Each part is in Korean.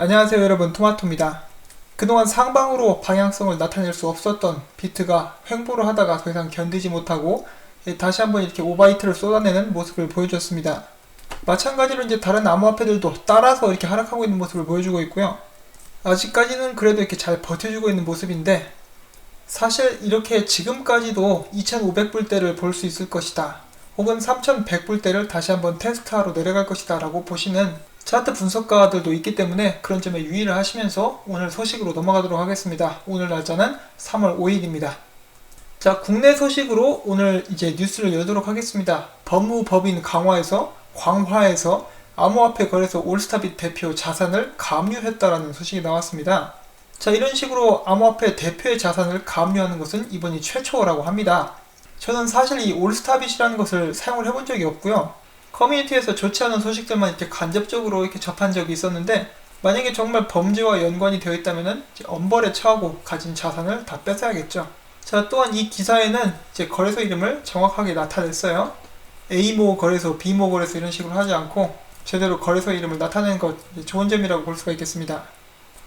안녕하세요 여러분 토마토입니다. 그동안 상방으로 방향성을 나타낼 수 없었던 비트가 횡보를 하다가 더 이상 견디지 못하고 예, 다시 한번 이렇게 오바이트를 쏟아내는 모습을 보여줬습니다. 마찬가지로 이제 다른 암호화폐들도 따라서 이렇게 하락하고 있는 모습을 보여주고 있고요. 아직까지는 그래도 이렇게 잘 버텨주고 있는 모습인데 사실 이렇게 지금까지도 2500불대를 볼 수 있을 것이다. 혹은 3100불대를 다시 한번 테스트하러 내려갈 것이다 라고 보시는 차트 분석가들도 있기 때문에 그런 점에 유의를 하시면서 오늘 소식으로 넘어가도록 하겠습니다. 오늘 날짜는 3월 5일입니다. 자, 국내 소식으로 오늘 이제 뉴스를 열도록 하겠습니다. 법무법인 강화에서 광화에서 암호화폐 거래소 올스타빗 대표 자산을 감류했다라는 소식이 나왔습니다. 자, 이런 식으로 암호화폐 대표의 자산을 감류하는 것은 이번이 최초라고 합니다. 저는 사실 이 올스타빗이라는 것을 사용을 해본 적이 없고요. 커뮤니티에서 좋지 않은 소식들만 이렇게 간접적으로 이렇게 접한 적이 있었는데 만약에 정말 범죄와 연관이 되어 있다면 엄벌에 처하고 가진 자산을 다 뺏어야겠죠. 자, 또한 이 기사에는 이제 거래소 이름을 정확하게 나타냈어요. A모 거래소, B모 거래소 이런 식으로 하지 않고 제대로 거래소 이름을 나타낸 것 좋은 점이라고 볼 수가 있겠습니다.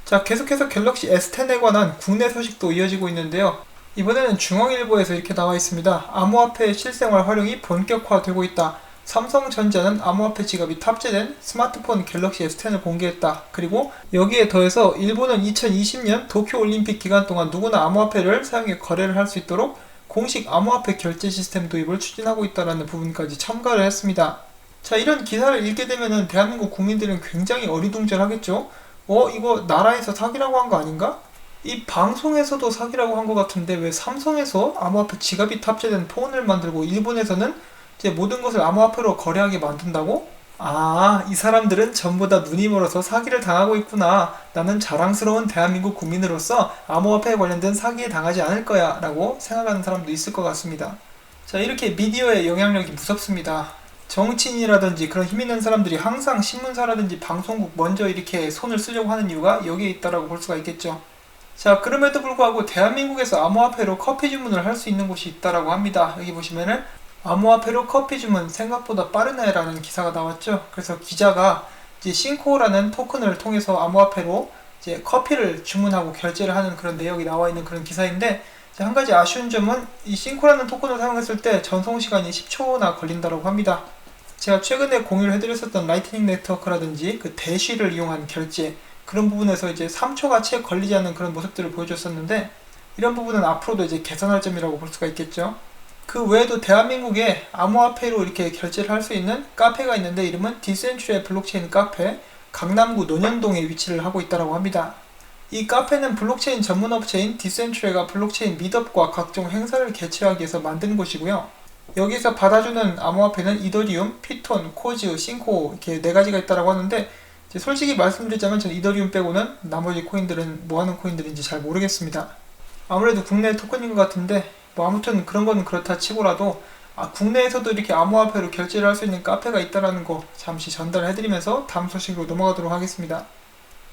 자, 계속해서 갤럭시 S10에 관한 국내 소식도 이어지고 있는데요. 이번에는 중앙일보에서 이렇게 나와 있습니다. 암호화폐 실생활 활용이 본격화되고 있다. 삼성전자는 암호화폐 지갑이 탑재된 스마트폰 갤럭시 S10을 공개했다. 그리고 여기에 더해서 일본은 2020년 도쿄올림픽 기간 동안 누구나 암호화폐를 사용해 거래를 할 수 있도록 공식 암호화폐 결제 시스템 도입을 추진하고 있다는 부분까지 첨가를 했습니다. 자, 이런 기사를 읽게 되면은 대한민국 국민들은 굉장히 어리둥절하겠죠? 어, 이거 나라에서 사기라고 한 거 아닌가? 이 방송에서도 사기라고 한 것 같은데 왜 삼성에서 암호화폐 지갑이 탑재된 폰을 만들고 일본에서는 이제 모든 것을 암호화폐로 거래하게 만든다고? 아, 이 사람들은 전부 다 눈이 멀어서 사기를 당하고 있구나. 나는 자랑스러운 대한민국 국민으로서 암호화폐에 관련된 사기에 당하지 않을 거야. 라고 생각하는 사람도 있을 것 같습니다. 자, 이렇게 미디어의 영향력이 무섭습니다. 정치인이라든지 그런 힘 있는 사람들이 항상 신문사라든지 방송국 먼저 이렇게 손을 쓰려고 하는 이유가 여기에 있다라고 볼 수가 있겠죠. 자, 그럼에도 불구하고 대한민국에서 암호화폐로 커피 주문을 할 수 있는 곳이 있다라고 합니다. 여기 보시면은 암호화폐로 커피 주문 생각보다 빠르네라는 기사가 나왔죠. 그래서 기자가 이제 싱코라는 토큰을 통해서 암호화폐로 이제 커피를 주문하고 결제를 하는 그런 내용이 나와 있는 그런 기사인데 한 가지 아쉬운 점은 이 싱코라는 토큰을 사용했을 때 전송 시간이 10초나 걸린다고 합니다. 제가 최근에 공유를 해드렸었던 라이트닝 네트워크라든지 그 대쉬를 이용한 결제 그런 부분에서 이제 3초가 채 걸리지 않는 그런 모습들을 보여줬었는데 이런 부분은 앞으로도 이제 개선할 점이라고 볼 수가 있겠죠. 그 외에도 대한민국에 암호화폐로 이렇게 결제를 할 수 있는 카페가 있는데 이름은 디센츄의 블록체인 카페 강남구 논현동에 위치를 하고 있다고 합니다. 이 카페는 블록체인 전문 업체인 디센츄레가 블록체인 미덥과 각종 행사를 개최하기 위해서 만든 곳이고요. 여기서 받아주는 암호화폐는 이더리움, 피톤, 코즈, 싱코 이렇게 네 가지가 있다고 하는데 솔직히 말씀드리자면 저는 이더리움 빼고는 나머지 코인들은 뭐 하는 코인들인지 잘 모르겠습니다. 아무래도 국내 토큰인 것 같은데 뭐 아무튼 그런 건 그렇다 치고라도 아, 국내에서도 이렇게 암호화폐로 결제를 할 수 있는 카페가 있다는 거 잠시 전달해드리면서 다음 소식으로 넘어가도록 하겠습니다.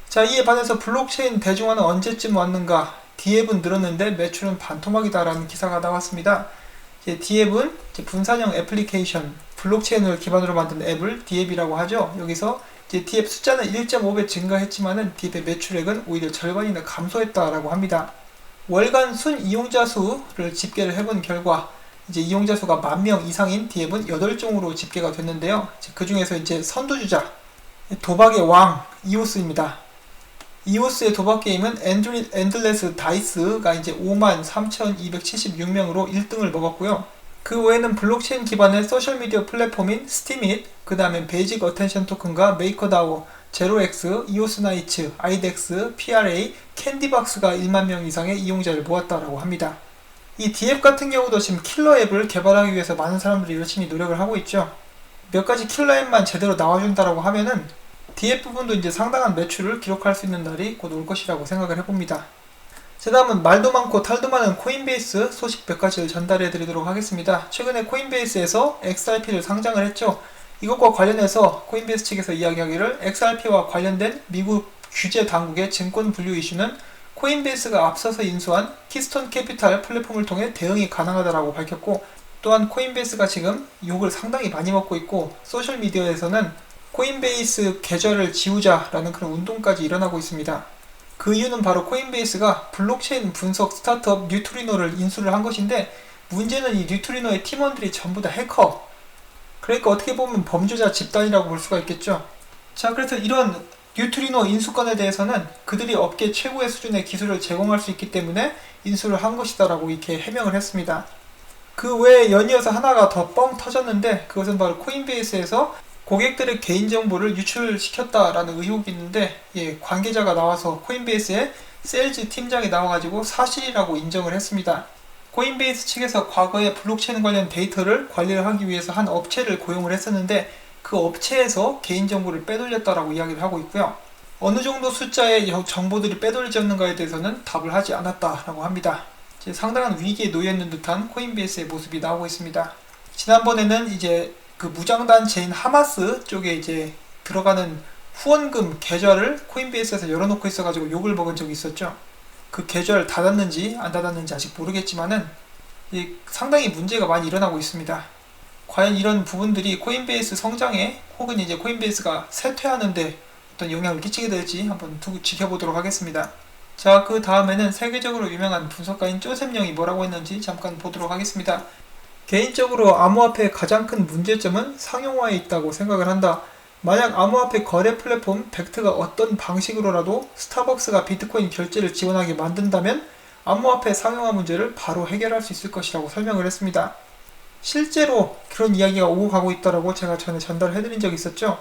자 이에 반해서 블록체인 대중화는 언제쯤 왔는가 디앱은 늘었는데 매출은 반토막이다라는 기사가 나왔습니다. 이제 디앱은 이제 분산형 애플리케이션 블록체인을 기반으로 만든 앱을 디앱이라고 하죠. 여기서 이제 디앱 숫자는 1.5배 증가했지만은 디앱의 매출액은 오히려 절반이나 감소했다라고 합니다. 월간 순 이용자 수를 집계를 해본 결과 이제 이용자 수가 만 명 이상인 디앱은 8종으로 집계가 됐는데요. 그 중에서 이제 선두주자 도박의 왕 이오스입니다. 이오스의 도박 게임은 엔드, 엔들레스 다이스가 이제 5만 3,276명으로 1등을 먹었고요. 그 외에는 블록체인 기반의 소셜미디어 플랫폼인 스티밋, 그 다음에 베이직 어텐션 토큰과 메이커다오, 제로엑스, 이오스나이츠, 아이덱스, PRA, 캔디박스가 1만 명 이상의 이용자를 모았다라고 합니다. 이 디앱 같은 경우도 지금 킬러 앱을 개발하기 위해서 많은 사람들이 열심히 노력을 하고 있죠. 몇 가지 킬러 앱만 제대로 나와준다라고 하면은 디앱 부분도 이제 상당한 매출을 기록할 수 있는 날이 곧 올 것이라고 생각을 해봅니다. 자 다음은 말도 많고 탈도 많은 코인베이스 소식 몇 가지를 전달해 드리도록 하겠습니다. 최근에 코인베이스에서 XRP를 상장을 했죠. 이것과 관련해서 코인베이스 측에서 이야기하기를 XRP와 관련된 미국 규제 당국의 증권 분류 이슈는 코인베이스가 앞서서 인수한 키스톤 캐피탈 플랫폼을 통해 대응이 가능하다고 밝혔고 또한 코인베이스가 지금 욕을 상당히 많이 먹고 있고 소셜미디어에서는 코인베이스 계좌를 지우자라는 그런 운동까지 일어나고 있습니다. 그 이유는 바로 코인베이스가 블록체인 분석 스타트업 뉴트리노를 인수를 한 것인데 문제는 이 뉴트리노의 팀원들이 전부 다 해커. 그러니까 어떻게 보면 범죄자 집단이라고 볼 수가 있겠죠. 자, 그래서 이런 뉴트리노 인수권에 대해서는 그들이 업계 최고의 수준의 기술을 제공할 수 있기 때문에 인수를 한 것이다라고 이렇게 해명을 했습니다. 그 외에 연이어서 하나가 더 뻥 터졌는데 그것은 바로 코인베이스에서 고객들의 개인정보를 유출시켰다라는 의혹이 있는데 예, 관계자가 나와서 코인베이스의 세일즈 팀장이 나와가지고 사실이라고 인정을 했습니다. 코인베이스 측에서 과거에 블록체인 관련 데이터를 관리를 하기 위해서 한 업체를 고용을 했었는데 그 업체에서 개인정보를 빼돌렸다라고 이야기를 하고 있고요. 어느 정도 숫자의 정보들이 빼돌려졌는가에 대해서는 답을 하지 않았다라고 합니다. 상당한 위기에 놓여 있는 듯한 코인베이스의 모습이 나오고 있습니다. 지난번에는 이제 그 무장단체인 하마스 쪽에 이제 들어가는 후원금 계좌를 코인베이스에서 열어놓고 있어가지고 욕을 먹은 적이 있었죠. 그 계좌를 닫았는지 안 닫았는지 아직 모르겠지만은 상당히 문제가 많이 일어나고 있습니다. 과연 이런 부분들이 코인베이스 성장에 혹은 이제 코인베이스가 쇠퇴하는데 어떤 영향을 끼치게 될지 한번 두고 지켜보도록 하겠습니다. 자, 그 다음에는 세계적으로 유명한 분석가인 쪼셉 영이 뭐라고 했는지 잠깐 보도록 하겠습니다. 개인적으로 암호화폐의 가장 큰 문제점은 상용화에 있다고 생각을 한다. 만약 암호화폐 거래 플랫폼 벡트가 어떤 방식으로라도 스타벅스가 비트코인 결제를 지원하게 만든다면 암호화폐 상용화 문제를 바로 해결할 수 있을 것이라고 설명을 했습니다. 실제로 그런 이야기가 오고 가고 있다라고 제가 전에 전달해드린 적이 있었죠.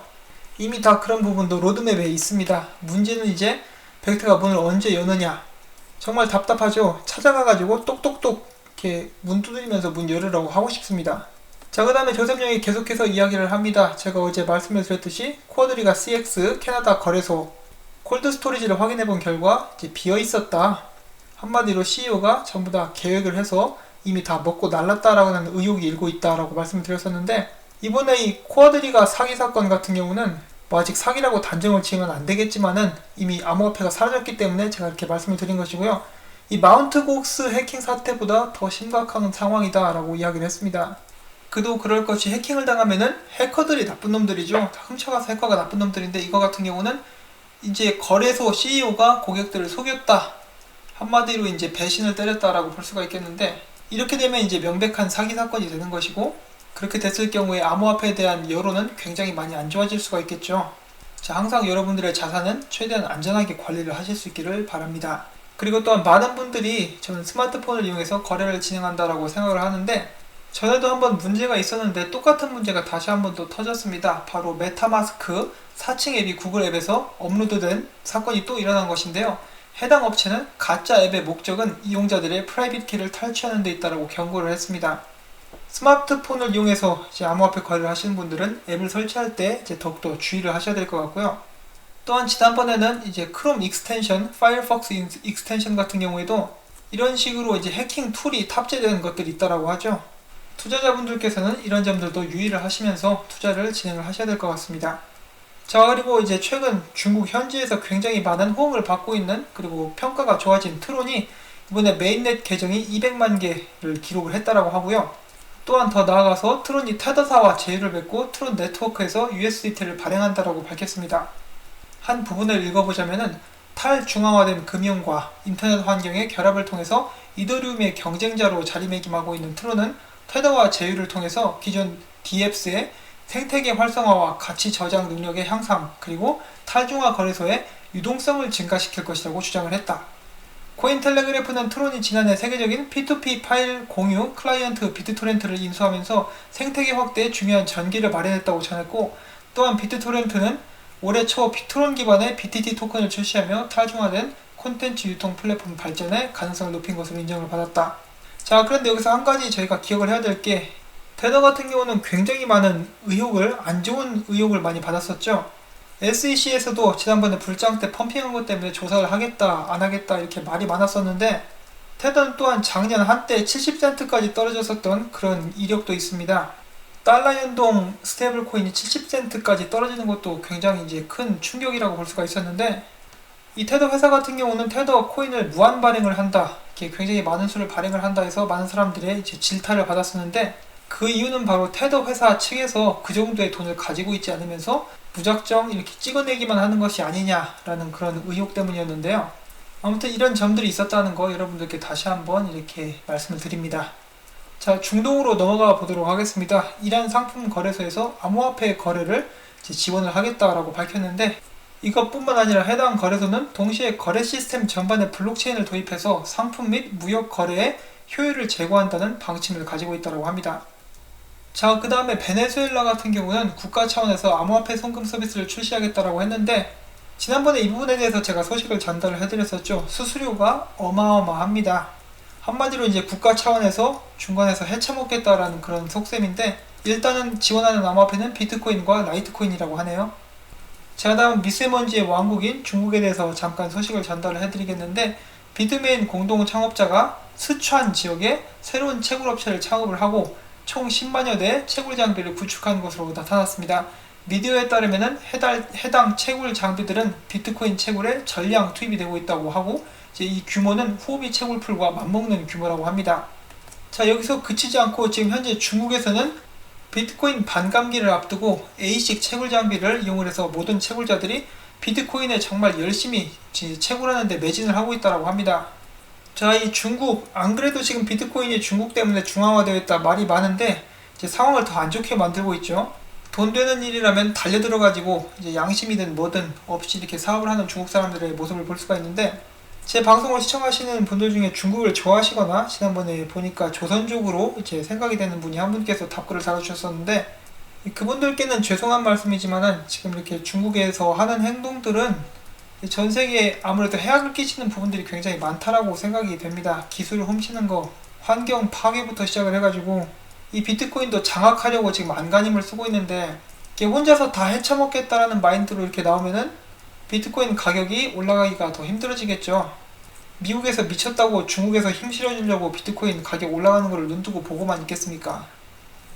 이미 다 그런 부분도 로드맵에 있습니다. 문제는 이제 벡트가 문을 언제 여느냐. 정말 답답하죠. 찾아가가지고 똑똑똑 이렇게 문 두드리면서 문 열으라고 하고 싶습니다. 자, 그 다음에 조셉영이 계속해서 이야기를 합니다. 제가 어제 말씀을 드렸듯이 코어드리가 CX 캐나다 거래소 콜드 스토리지를 확인해 본 결과 이제 비어 있었다. 한마디로 CEO가 전부 다 계획을 해서 이미 다 먹고 날랐다라는 의혹이 일고 있다라고 말씀을 드렸었는데 이번에 이 코어드리가 사기 사건 같은 경우는 뭐 아직 사기라고 단정을 지으면 안 되겠지만은 이미 암호화폐가 사라졌기 때문에 제가 이렇게 말씀을 드린 것이고요. 이 마운트 곡스 해킹 사태보다 더 심각한 상황이다라고 이야기를 했습니다. 그도 그럴 것이 해킹을 당하면은 해커들이 나쁜 놈들이죠. 다 훔쳐가서 해커가 나쁜 놈들인데 이거 같은 경우는 이제 거래소 CEO가 고객들을 속였다. 한마디로 이제 배신을 때렸다라고 볼 수가 있겠는데 이렇게 되면 이제 명백한 사기 사건이 되는 것이고 그렇게 됐을 경우에 암호화폐에 대한 여론은 굉장히 많이 안 좋아질 수가 있겠죠. 자, 항상 여러분들의 자산은 최대한 안전하게 관리를 하실 수 있기를 바랍니다. 그리고 또한 많은 분들이 저는 스마트폰을 이용해서 거래를 진행한다라고 생각을 하는데 전에도 한번 문제가 있었는데 똑같은 문제가 다시 한번 또 터졌습니다. 바로 메타마스크 4층 앱이 구글 앱에서 업로드된 사건이 또 일어난 것인데요. 해당 업체는 가짜 앱의 목적은 이용자들의 프라이빗 키를 탈취하는 데 있다라고 경고를 했습니다. 스마트폰을 이용해서 이제 암호화폐 거래를 하시는 분들은 앱을 설치할 때 이제 더욱더 주의를 하셔야 될 것 같고요. 또한 지난번에는 이제 크롬 익스텐션, 파이어폭스 익스텐션 같은 경우에도 이런 식으로 이제 해킹 툴이 탑재되는 것들이 있다라고 하죠. 투자자분들께서는 이런 점들도 유의를 하시면서 투자를 진행을 하셔야 될 것 같습니다. 자, 그리고 이제 최근 중국 현지에서 굉장히 많은 호응을 받고 있는 그리고 평가가 좋아진 트론이 이번에 메인넷 계정이 200만 개를 기록을 했다라고 하고요. 또한 더 나아가서 트론이 테더사와 제휴를 맺고 트론 네트워크에서 USDT를 발행한다라고 밝혔습니다. 한 부분을 읽어보자면은 탈중앙화된 금융과 인터넷 환경의 결합을 통해서 이더리움의 경쟁자로 자리매김하고 있는 트론은 테더와 제휴를 통해서 기존 DFS의 생태계 활성화와 가치 저장 능력의 향상 그리고 탈중화 거래소의 유동성을 증가시킬 것이라고 주장을 했다. 코인텔레그래프는 트론이 지난해 세계적인 P2P 파일 공유 클라이언트 비트토렌트를 인수하면서 생태계 확대에 중요한 전기를 마련했다고 전했고 또한 비트토렌트는 올해 초 비트론 기반의 BTT 토큰을 출시하며 탈중화된 콘텐츠 유통 플랫폼 발전에 가능성을 높인 것으로 인정을 받았다. 자, 그런데 여기서 한 가지 저희가 기억을 해야 될 게, 테더 같은 경우는 굉장히 많은 의혹을, 안 좋은 의혹을 많이 받았었죠. SEC에서도 지난번에 불장 때 펌핑한 것 때문에 조사를 하겠다, 안 하겠다, 이렇게 말이 많았었는데, 테더는 또한 작년 한때 70센트까지 떨어졌었던 그런 이력도 있습니다. 달러 연동 스테이블 코인이 70센트까지 떨어지는 것도 굉장히 이제 큰 충격이라고 볼 수가 있었는데 이 테더 회사 같은 경우는 테더 코인을 무한 발행을 한다. 이렇게 굉장히 많은 수를 발행을 한다 해서 많은 사람들의 질타를 받았었는데 그 이유는 바로 테더 회사 측에서 그 정도의 돈을 가지고 있지 않으면서 무작정 이렇게 찍어내기만 하는 것이 아니냐라는 그런 의혹 때문이었는데요. 아무튼 이런 점들이 있었다는 거 여러분들께 다시 한번 이렇게 말씀을 드립니다. 자, 중동으로 넘어가 보도록 하겠습니다. 이란 상품 거래소에서 암호화폐 거래를 지원을 하겠다라고 밝혔는데 이것뿐만 아니라 해당 거래소는 동시에 거래 시스템 전반에 블록체인을 도입해서 상품 및 무역 거래에 효율을 제고한다는 방침을 가지고 있다고 합니다. 자, 그 다음에 베네수엘라 같은 경우는 국가 차원에서 암호화폐 송금 서비스를 출시하겠다라고 했는데 지난번에 이 부분에 대해서 제가 소식을 전달을 해드렸었죠. 수수료가 어마어마합니다. 한마디로 이제 국가 차원에서 중간에서 헤쳐먹겠다라는 그런 속셈인데 일단은 지원하는 암호화폐는 비트코인과 라이트코인이라고 하네요. 자 다음 미세먼지의 왕국인 중국에 대해서 잠깐 소식을 전달을 해드리겠는데 비드메인 공동 창업자가 스촨 지역에 새로운 채굴 업체를 창업을 하고 총 10만여 대의 채굴 장비를 구축한 것으로 나타났습니다. 미디어에 따르면 해당 채굴 장비들은 비트코인 채굴에 전량 투입이 되고 있다고 하고 이제 이 규모는 후오비 채굴풀과 맞먹는 규모라고 합니다. 자 여기서 그치지 않고 지금 현재 중국에서는 비트코인 반감기를 앞두고 A식 채굴 장비를 이용을 해서 모든 채굴자들이 비트코인에 정말 열심히 채굴하는 데 매진을 하고 있다고 합니다. 자, 이 중국, 안 그래도 지금 비트코인이 중국 때문에 중앙화되어 있다 말이 많은데, 이제 상황을 더 안 좋게 만들고 있죠. 돈 되는 일이라면 달려들어가지고, 이제 양심이든 뭐든 없이 이렇게 사업을 하는 중국 사람들의 모습을 볼 수가 있는데, 제 방송을 시청하시는 분들 중에 중국을 좋아하시거나 지난번에 보니까 조선 족으로 이제 생각이 되는 분이 한 분께서 답글을 달아주셨었는데 그분들께는 죄송한 말씀이지만은 지금 이렇게 중국에서 하는 행동들은 전 세계에 아무래도 해악을 끼치는 부분들이 굉장히 많다라고 생각이 됩니다. 기술을 훔치는 거, 환경 파괴부터 시작을 해가지고 이 비트코인도 장악하려고 지금 안간힘을 쓰고 있는데 혼자서 다 헤쳐먹겠다라는 마인드로 이렇게 나오면은 비트코인 가격이 올라가기가 더 힘들어지겠죠. 미국에서 미쳤다고 중국에서 힘 실어주려고 비트코인 가격 올라가는 걸 눈두고 보고만 있겠습니까?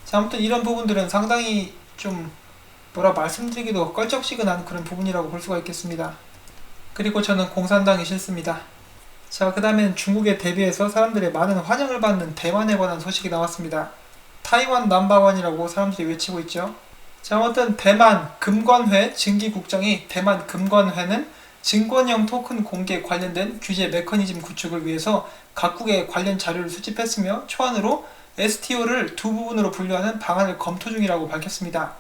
자, 아무튼 이런 부분들은 상당히 좀 뭐라 말씀드리기도 껄쩍지근한 그런 부분이라고 볼 수가 있겠습니다. 그리고 저는 공산당이 싫습니다. 자, 그 다음엔 중국에 대비해서 사람들의 많은 환영을 받는 대만에 관한 소식이 나왔습니다. 타이완 넘버원이라고 사람들이 외치고 있죠. 자, 아무튼 대만 금관회 증기국장이 대만 금관회는 증권형 토큰 공개 관련된 규제 메커니즘 구축을 위해서 각국의 관련 자료를 수집했으며 초안으로 STO를 두 부분으로 분류하는 방안을 검토 중이라고 밝혔습니다.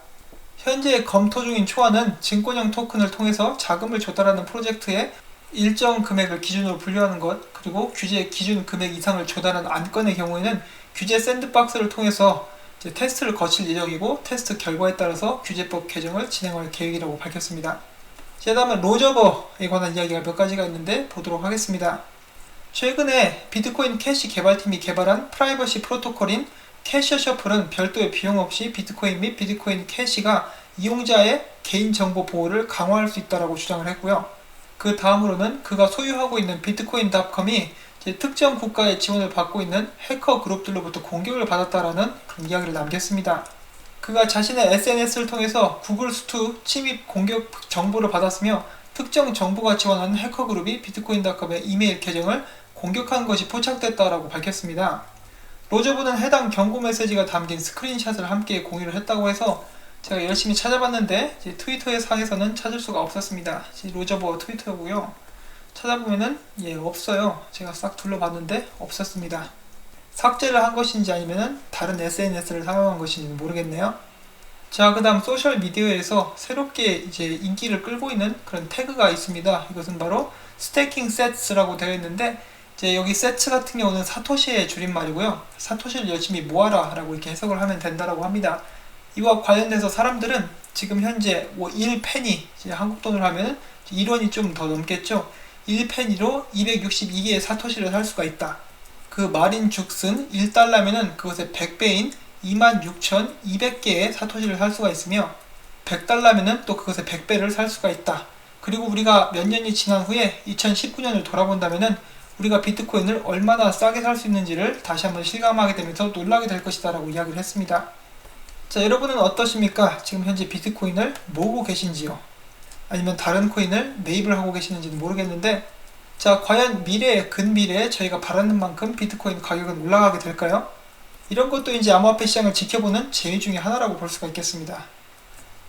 현재 검토 중인 초안은 증권형 토큰을 통해서 자금을 조달하는 프로젝트에 일정 금액을 기준으로 분류하는 것, 그리고 규제 기준 금액 이상을 조달한 안건의 경우에는 규제 샌드박스를 통해서 테스트를 거칠 예정이고 테스트 결과에 따라서 규제법 개정을 진행할 계획이라고 밝혔습니다. 자, 다음은 로저버에 관한 이야기가 몇 가지가 있는데 보도록 하겠습니다. 최근에 비트코인 캐시 개발팀이 개발한 프라이버시 프로토콜인 캐셔 셔플은 별도의 비용 없이 비트코인 및 비트코인 캐시가 이용자의 개인정보 보호를 강화할 수 있다고 주장을 했고요. 그 다음으로는 그가 소유하고 있는 비트코인 닷컴이 특정 국가의 지원을 받고 있는 해커 그룹들로부터 공격을 받았다라는 이야기를 남겼습니다. 그가 자신의 SNS를 통해서 구글 스투 침입 공격 정보를 받았으며 특정 정보가 지원하는 해커 그룹이 비트코인닷컴의 이메일 계정을 공격한 것이 포착됐다라고 밝혔습니다. 로저브는 해당 경고 메시지가 담긴 스크린샷을 함께 공유를 했다고 해서 제가 열심히 찾아봤는데 트위터의 상에서는 찾을 수가 없었습니다. 로저버 트위터고요. 찾아보면은 예 없어요. 제가 싹 둘러봤는데 없었습니다. 삭제를 한 것인지 아니면은 다른 SNS를 사용한 것인지 모르겠네요. 자, 그 다음 소셜 미디어에서 새롭게 이제 인기를 끌고 있는 그런 태그가 있습니다. 이것은 바로 스테이킹 세츠라고 되어 있는데 이제 여기 세츠 같은 경우는 사토시의 줄임말이고요. 사토시를 열심히 모아라 라고 이렇게 해석을 하면 된다라고 합니다. 이와 관련돼서 사람들은 지금 현재 뭐 1페니 한국 돈으로 하면 1원이 좀 더 넘겠죠. 1페니로 262개의 사토시를 살 수가 있다. 그 말인 죽순 1달러면은 그것의 100배인 26,200개의 사토시를 살 수가 있으며 100달러면은 또 그것의 100배를 살 수가 있다. 그리고 우리가 몇 년이 지난 후에 2019년을 돌아본다면은 우리가 비트코인을 얼마나 싸게 살 수 있는지를 다시 한번 실감하게 되면서 놀라게 될 것이다 라고 이야기를 했습니다. 자 여러분은 어떠십니까? 지금 현재 비트코인을 모으고 계신지요? 아니면 다른 코인을 매입을 하고 계시는지는 모르겠는데 자 과연 미래에 근미래에 저희가 바라는 만큼 비트코인 가격은 올라가게 될까요? 이런 것도 이제 암호화폐 시장을 지켜보는 재미 중의 하나라고 볼 수가 있겠습니다.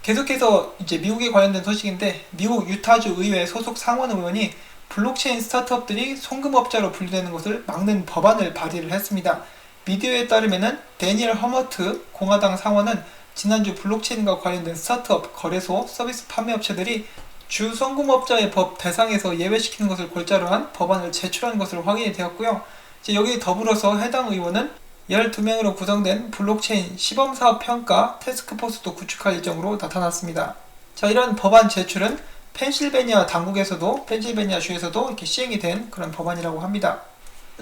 계속해서 이제 미국에 관련된 소식인데 미국 유타주 의회 소속 상원 의원이 블록체인 스타트업들이 송금업자로 분류되는 것을 막는 법안을 발의를 했습니다. 미디어에 따르면은 데니엘 허머트 공화당 상원은 지난주 블록체인과 관련된 스타트업, 거래소, 서비스 판매업체들이 주 송금업자의 법 대상에서 예외시키는 것을 골자로 한 법안을 제출한 것으로 확인이 되었고요. 이제 여기에 더불어서 해당 의원은 12명으로 구성된 블록체인 시범사업 평가 테스크포스도 구축할 예정으로 나타났습니다. 자, 이런 법안 제출은 펜실베니아 당국에서도 펜실베니아 주에서도 이렇게 시행이 된 그런 법안이라고 합니다.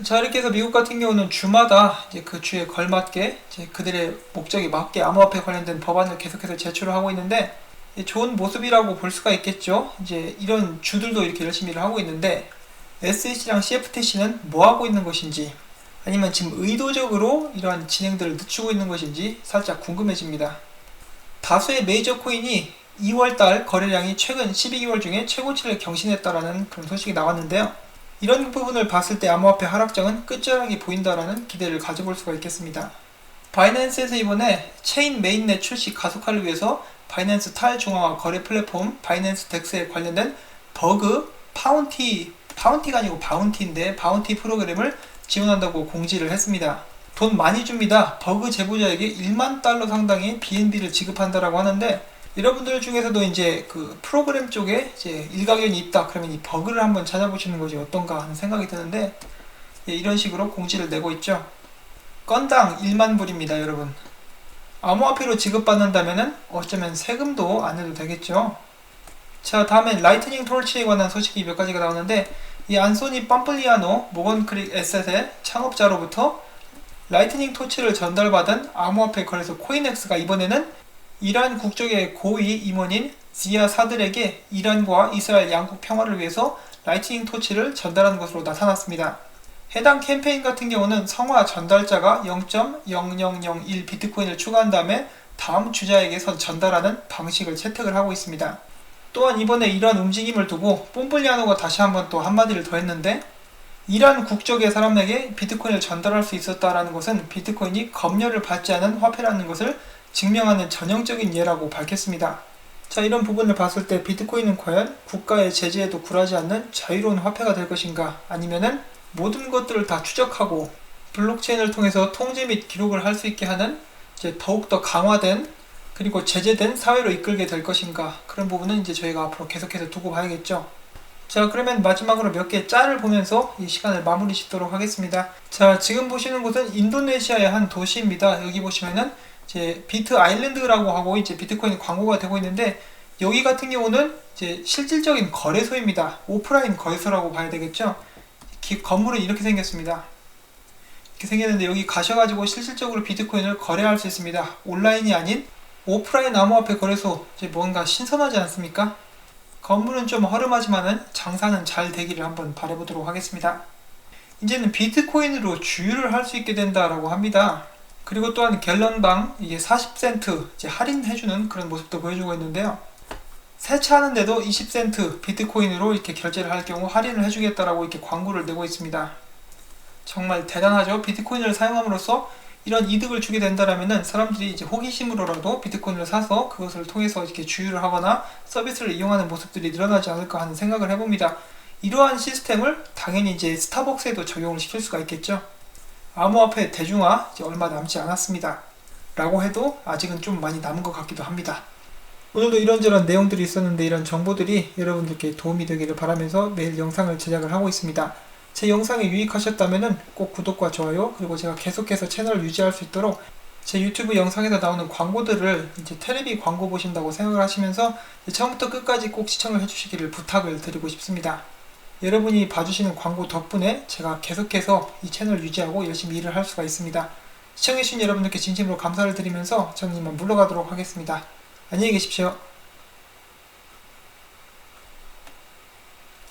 자 이렇게 해서 미국 같은 경우는 주마다 이제 그 주에 걸맞게 이제 그들의 목적에 맞게 암호화폐 관련된 법안을 계속해서 제출을 하고 있는데 좋은 모습이라고 볼 수가 있겠죠. 이제 이런 주들도 이렇게 열심히 하고 있는데 SEC랑 CFTC는 뭐 하고 있는 것인지 아니면 지금 의도적으로 이러한 진행들을 늦추고 있는 것인지 살짝 궁금해집니다. 다수의 메이저 코인이 2월달 거래량이 최근 12개월 중에 최고치를 경신했다라는 그런 소식이 나왔는데요. 이런 부분을 봤을 때 암호화폐 하락장은 끝자락이 보인다라는 기대를 가져볼 수가 있겠습니다. 바이낸스에서 이번에 체인 메인넷 출시 가속화를 위해서 바이낸스 탈중앙화 거래 플랫폼 바이낸스 덱스에 관련된 버그 파운티 파운티가 아니고 바운티인데 바운티 프로그램을 지원한다고 공지를 했습니다. 돈 많이 줍니다. 버그 제보자에게 1만 달러 상당의 BNB를 지급한다라고 하는데 여러분들 중에서도 이제 그 프로그램 쪽에 이제 일가견이 있다 그러면 이 버그를 한번 찾아보시는 것이 어떤가 하는 생각이 드는데 예, 이런 식으로 공지를 내고 있죠. 건당 1만 불입니다, 여러분. 암호화폐로 지급받는다면은 어쩌면 세금도 안 내도 되겠죠. 자, 다음엔 라이트닝 톨치에 관한 소식이 몇 가지가 나오는데 이 안소니 빰플리아노 모건크릭 에셋의 창업자로부터 라이트닝 토치를 전달받은 암호화폐 거래소 코인엑스가 이번에는 이란 국적의 고위 임원인 지아 사들에게 이란과 이스라엘 양국 평화를 위해서 라이트닝 토치를 전달한 것으로 나타났습니다. 해당 캠페인 같은 경우는 성화 전달자가 0.0001 비트코인을 추가한 다음에 다음 주자에게서 전달하는 방식을 채택을 하고 있습니다. 또한 이번에 이러한 움직임을 두고 뽐블리아노가 다시 한번 또 한마디를 더 했는데 이란 국적의 사람에게 비트코인을 전달할 수 있었다라는 것은 비트코인이 검열을 받지 않은 화폐라는 것을 증명하는 전형적인 예라고 밝혔습니다. 자, 이런 부분을 봤을 때 비트코인은 과연 국가의 제재에도 굴하지 않는 자유로운 화폐가 될 것인가? 아니면은 모든 것들을 다 추적하고 블록체인을 통해서 통제 및 기록을 할 수 있게 하는 이제 더욱더 강화된 그리고 제재된 사회로 이끌게 될 것인가? 그런 부분은 이제 저희가 앞으로 계속해서 두고 봐야겠죠. 자, 그러면 마지막으로 몇 개의 짤을 보면서 이 시간을 마무리 짓도록 하겠습니다. 자, 지금 보시는 곳은 인도네시아의 한 도시입니다. 여기 보시면은 이제 비트 아일랜드라고 하고 이제 비트코인 광고가 되고 있는데 여기 같은 경우는 이제 실질적인 거래소입니다. 오프라인 거래소라고 봐야 되겠죠. 기, 건물은 이렇게 생겼습니다. 이렇게 생겼는데 여기 가셔가지고 실질적으로 비트코인을 거래할 수 있습니다. 온라인이 아닌 오프라인 암호화폐 거래소 이제 뭔가 신선하지 않습니까? 건물은 좀 허름하지만은 장사는 잘 되기를 한번 바라보도록 하겠습니다. 이제는 비트코인으로 주유를 할 수 있게 된다라고 합니다. 그리고 또한 갤런당 이게 40센트 이제 할인해주는 그런 모습도 보여주고 있는데요. 세차하는데도 20센트 비트코인으로 이렇게 결제를 할 경우 할인을 해주겠다라고 이렇게 광고를 내고 있습니다. 정말 대단하죠. 비트코인을 사용함으로써 이런 이득을 주게 된다라면은 사람들이 이제 호기심으로라도 비트코인을 사서 그것을 통해서 이렇게 주유를 하거나 서비스를 이용하는 모습들이 늘어나지 않을까 하는 생각을 해봅니다. 이러한 시스템을 당연히 이제 스타벅스에도 적용을 시킬 수가 있겠죠. 암호화폐 대중화 이제 얼마 남지 않았습니다. 라고 해도 아직은 좀 많이 남은 것 같기도 합니다. 오늘도 이런저런 내용들이 있었는데 이런 정보들이 여러분들께 도움이 되기를 바라면서 매일 영상을 제작을 하고 있습니다. 제 영상이 유익하셨다면 꼭 구독과 좋아요 그리고 제가 계속해서 채널을 유지할 수 있도록 제 유튜브 영상에서 나오는 광고들을 이제 테레비 광고 보신다고 생각을 하시면서 처음부터 끝까지 꼭 시청을 해주시기를 부탁을 드리고 싶습니다. 여러분이 봐주시는 광고 덕분에 제가 계속해서 이 채널 유지하고 열심히 일을 할 수가 있습니다. 시청해주신 여러분들께 진심으로 감사를 드리면서 저는 이만 물러가도록 하겠습니다. 안녕히 계십시오.